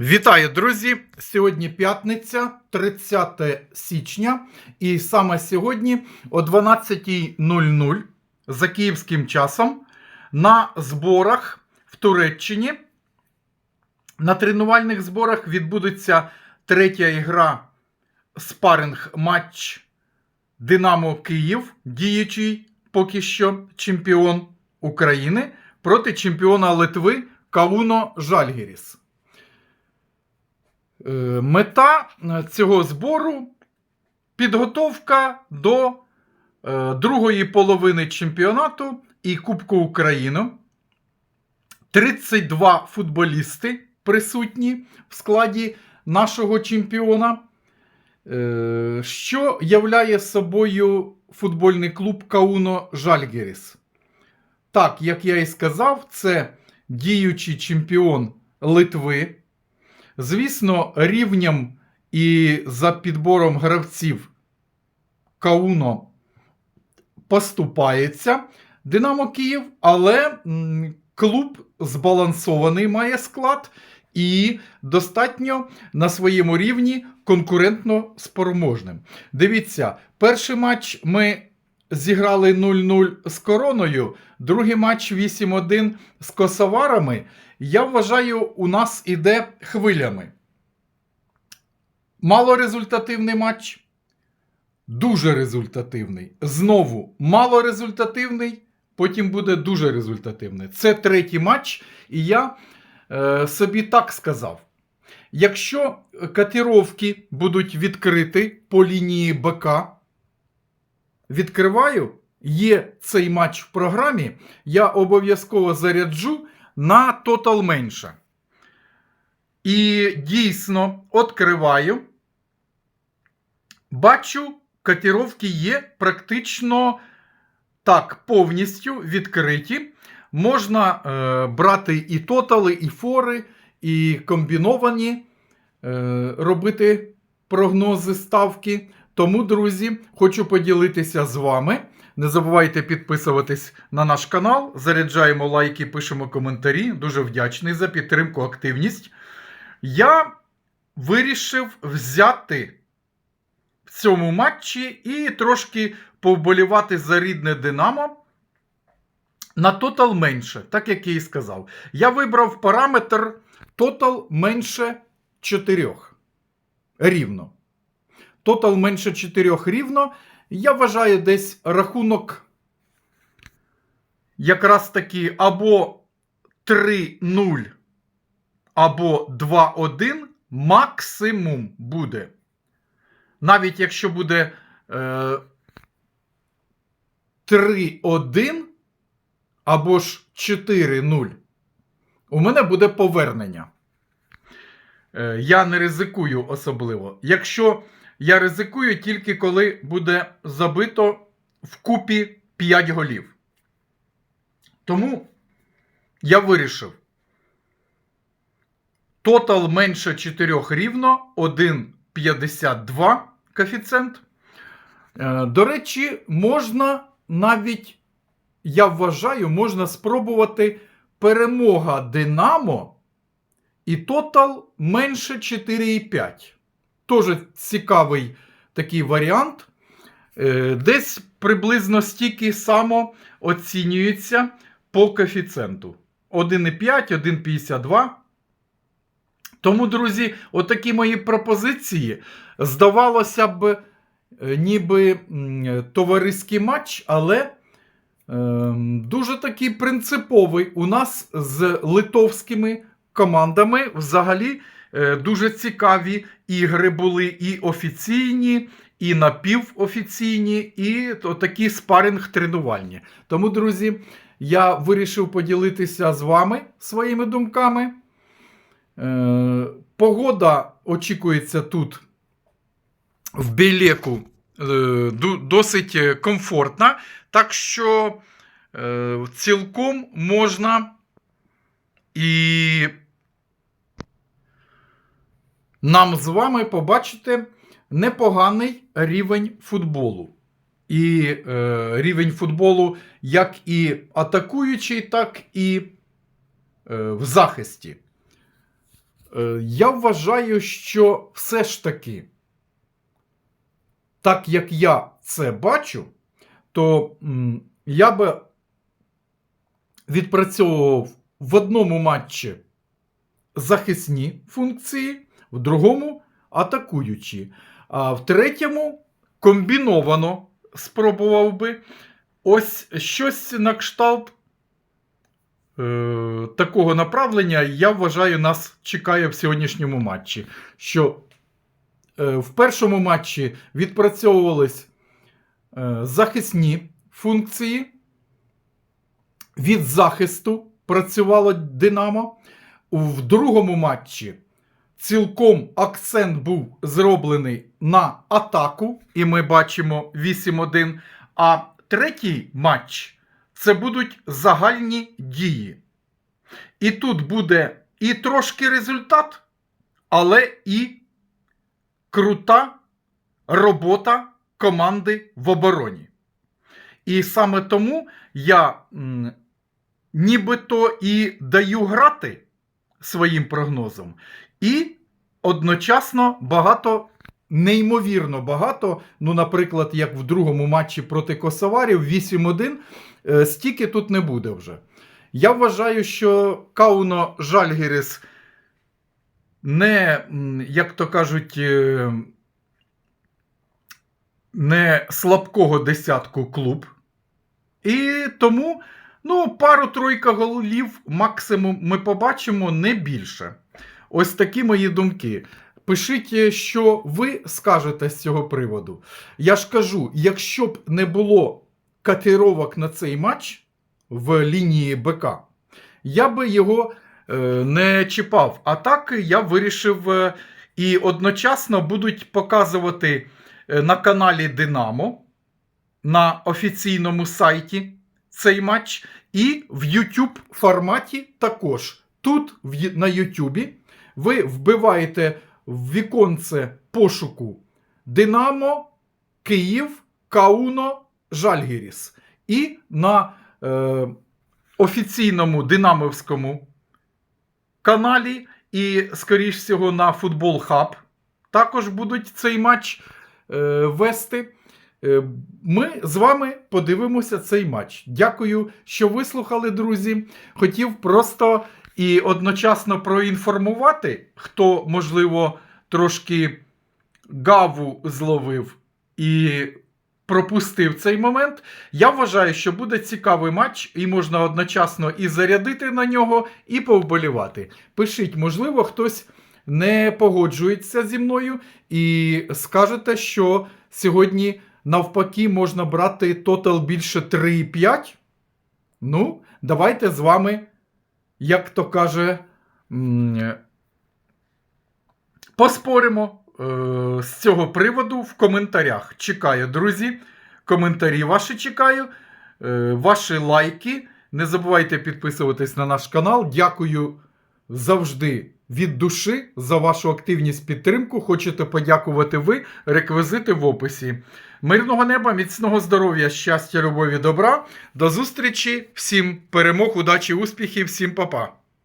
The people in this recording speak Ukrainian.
Вітаю, друзі! Сьогодні п'ятниця, 30 січня, і саме сьогодні о 12.00 за київським часом на зборах в Туреччині. На тренувальних зборах відбудеться третя ігра спаринг матч Динамо Київ, діючий поки що чемпіон України проти чемпіона Литви Кауно Жальгіріс. Е, Мета е, цього збору підготовка до е, другої половини чемпіонату і Кубку України. 32 футболісти присутні в складі нашого чемпіона, що являє собою футбольний клуб Кауно Жальгеріс. Так, як я і сказав, це діючий чемпіон Литви. Звісно, рівнем і за підбором гравців Кауно поступається Динамо Київ, але клуб збалансований має склад і достатньо на своєму рівні конкурентно спроможним. Дивіться, перший матч ми зіграли 0-0 з короною, другий матч 8-1 з косоварами. Я вважаю, у нас іде хвилями. Малорезультативний матч. Дуже результативний. Знову малорезультативний, потім буде дуже результативний. Це третій матч, і я е, собі так сказав. Якщо котировки будуть відкриті по лінії БК, відкриваю, є цей матч в програмі, я обов'язково заряджу на тотал менше. І дійсно відкриваю. Бачу, котировки є практично так, повністю відкриті. Можна е, брати і тотали, і фори, і комбіновані, е, робити прогнози ставки. Тому, друзі, хочу поділитися з вами. Не забувайте підписуватись на наш канал. Заряджаємо лайки, пишемо коментарі. Дуже вдячний за підтримку, активність. Я вирішив взяти в цьому матчі і трошки повболівати за рідне Динамо. На тотал менше, так як я і сказав. Я вибрав параметр тотал менше 4. Рівно. Тотал менше 4 рівно. Я вважаю десь рахунок якраз таки або 3-0, або 2-1 максимум буде. Навіть якщо буде е, 3-1 або ж 4-0, у мене буде повернення. Е, я не ризикую особливо. Якщо я ризикую тільки коли буде забито в купі 5 голів. Тому я вирішив. Тотал менше 4 рівно 1,52 коефіцієнт. Е, До речі, можна навіть, я вважаю, можна спробувати перемога Динамо і тотал менше 4,5. Теж цікавий такий варіант. Е, Десь приблизно стільки само оцінюється по коефіцієнту. 1,5, 1,52. Тому, друзі, отакі мої пропозиції. Здавалося б, е, ніби товариський матч, але е, дуже такий принциповий. У нас з литовськими командами взагалі дуже цікаві ігри були і офіційні, і напівофіційні, і такі спаринг тренувальні. Тому, друзі, я вирішив поділитися з вами своїми думками. Е, Погода очікується тут в Білеку е, досить е, комфортна, так що е, цілком можна і нам з вами побачити непоганий рівень футболу. І е, рівень футболу як і атакуючий, так і е, в захисті. Е, Я вважаю, що все ж таки, так як я це бачу, то м, я би відпрацьовував в одному матчі захисні функції, в другому атакуючі, а в третьому комбіновано спробував би ось щось на кшталт е, такого направлення, я вважаю, нас чекає в сьогоднішньому матчі. Що е, в першому матчі відпрацьовувались е, захисні функції. Від захисту працювало Динамо. В другому матчі цілком акцент був зроблений на атаку, і ми бачимо 8-1. А третій матч це будуть загальні дії. І тут буде і трошки результат, але і крута робота команди в обороні. І саме тому я м, нібито і даю грати своїм прогнозом, і одночасно багато, неймовірно багато. Ну, наприклад, як в другому матчі проти Косоварів 8-1, е, стільки тут не буде вже. Я вважаю, що Кауно Жальгіріс не, як то кажуть, е, не слабкого десятку клуб. І тому ну, пару-тройка голів максимум ми побачимо не більше. Ось такі мої думки. Пишіть, е, що ви скажете з цього приводу. Я ж кажу, якщо б не було катировок на цей матч в лінії БК, я би його е, не чіпав. А так я вирішив е, і одночасно будуть показувати на каналі Динамо на офіційному сайті цей матч, і в YouTube форматі також. Тут на YouTube ви вбиваєте в віконце пошуку Динамо, Київ, Кауно, Жальгіріс. І на е, офіційному динамовському каналі, і, скоріш всього, на Футбол Хаб також будуть цей матч е, вести. Е, Ми з вами подивимося цей матч. Дякую, що вислухали, друзі. Хотів просто і одночасно проінформувати, хто, можливо, трошки гаву зловив і пропустив цей момент. Я вважаю, що буде цікавий матч, і можна одночасно і зарядити на нього, і повболівати. Пишіть, можливо, хтось не погоджується зі мною і скажете, що сьогодні навпаки можна брати тотал більше 3,5. Ну, давайте з вами, як то каже, поспоримо е, з цього приводу в коментарях. Чекаю, друзі. Коментарі ваші чекаю, е, ваші лайки. Не забувайте підписуватись на наш канал. Дякую завжди від душі за вашу активність підтримку. Хочете подякувати ви, реквізити в описі. Мирного неба, міцного здоров'я, щастя, любові, добра. До зустрічі, всім перемог, удачі, успіхів, всім па-па.